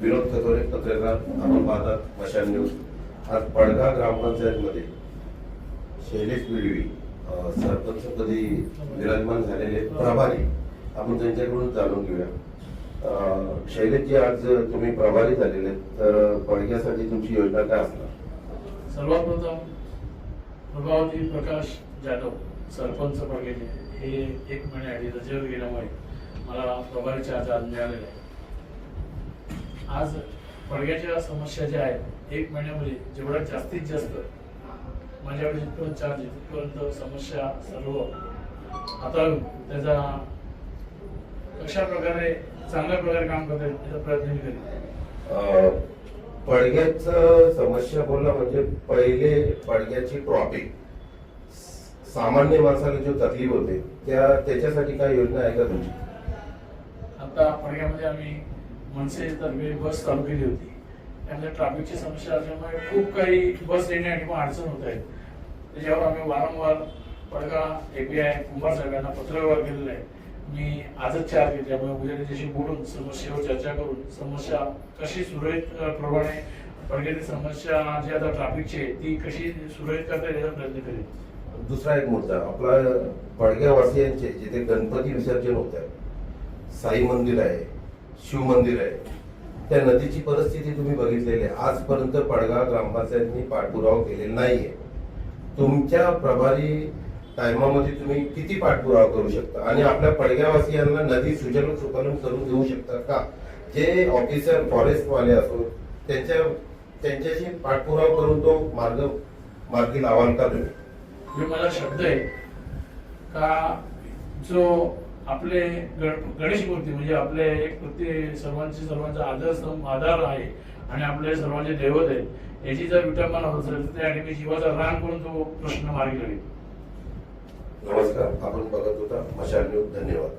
विनोद कतोरे पत्रकार आपण पाहतात मशाल न्यूज. आज पडगा ग्रामपंचायतमध्ये शैलेश बिडवी सरपंचपदी विराजमान झालेले प्रभारी आपण त्यांच्याकडून जाणून घेऊया. अं, शैलेशजी आज तुम्ही प्रभारी झालेले आहेत, तर पडग्यासाठी तुमची योजना काय असणार? सर्वात प्रथम प्रभावती प्रकाश जाधव सरपंच पडलेले हे एक महिन्याआधी रजेवर गेल्यामुळे मला प्रभारीचे आज आज मिळालेले आहे. आज पडग्याच्या समस्या ज्या आहेत एक महिन्यामध्ये जेवढ्यात जास्तीत जास्त माझ्याकडे जिथपर्यंत चार्ज तिथपर्यंत समस्या सर्व हाताळून त्याचा कशा प्रकारे चांगल्या प्रकारे काम करता येईल याचा प्रयत्न मी करेन. पडग्याच समस्या बोलला म्हणजे पहिले पडग्याची ट्रॉफिक सामान्य माणसाला जो तकलीफ होते त्या त्याच्यासाठी काय योजना आहे का तुमची? आता पडग्यामध्ये आम्ही मनसे तर्फे बस चालू केली होती. त्यामुळे ट्रॅफिकची समस्या असल्यामुळे खूप काही बस येण्या किंवा अडचण होत आहेत. त्याच्यावर आम्ही वारंवार पडगा एपीआय कुंभार साहेबांना पत्रव्यवहार केलेला आहे. मी आजच चार घेतल्यामुळे उद्या त्याच्याशी बोलून समस्येवर चर्चा करून समस्या कशी सुरळीत प्रमाणे पडग्याची समस्या जी आता ट्रॅफिकची आहे ती कशी सुरळीत करता येईल याचा प्रयत्न करेल दुसरा एक मुद्दा आपला पडग्यावासियांचे जिथे गणपती विसर्जन होत आहे साई मंदिर आहे शिव मंदिर आहे. त्या नदीची परिस्थिती तुम्ही बघितलेली आहे. आजपर्यंत पडगाव ग्रामपंचायतनी पाठपुरावा केलेला नाहीये. तुमच्या प्रभारी टायमामध्ये तुम्ही किती पाठपुरावा करू शकता? आणि आपल्या पडग्यावासियांना नदी सुजल सुपालन करून देऊ शकता का? जे ऑफिसर फॉरेस्टवाले असो त्यांच्या त्यांच्याशी पाठपुरावा करून तो मार्ग मार्गी लावाल का तुम्ही? म्हणजे मला शब्द आहे का जो आपले गण- गणेश मूर्ती म्हणजे आपले एक प्रति सर्वांचे सर्वांचा आदर आधार आहे आणि आपले सर्वांचे दैवत आहे याची जर विटंबना होत असेल तर त्या ठिकाणी जीवाचा रान करून तो प्रश्न मार्गी लागेल. नमस्कार आपण बघत होता मशाल न्यूज. धन्यवाद.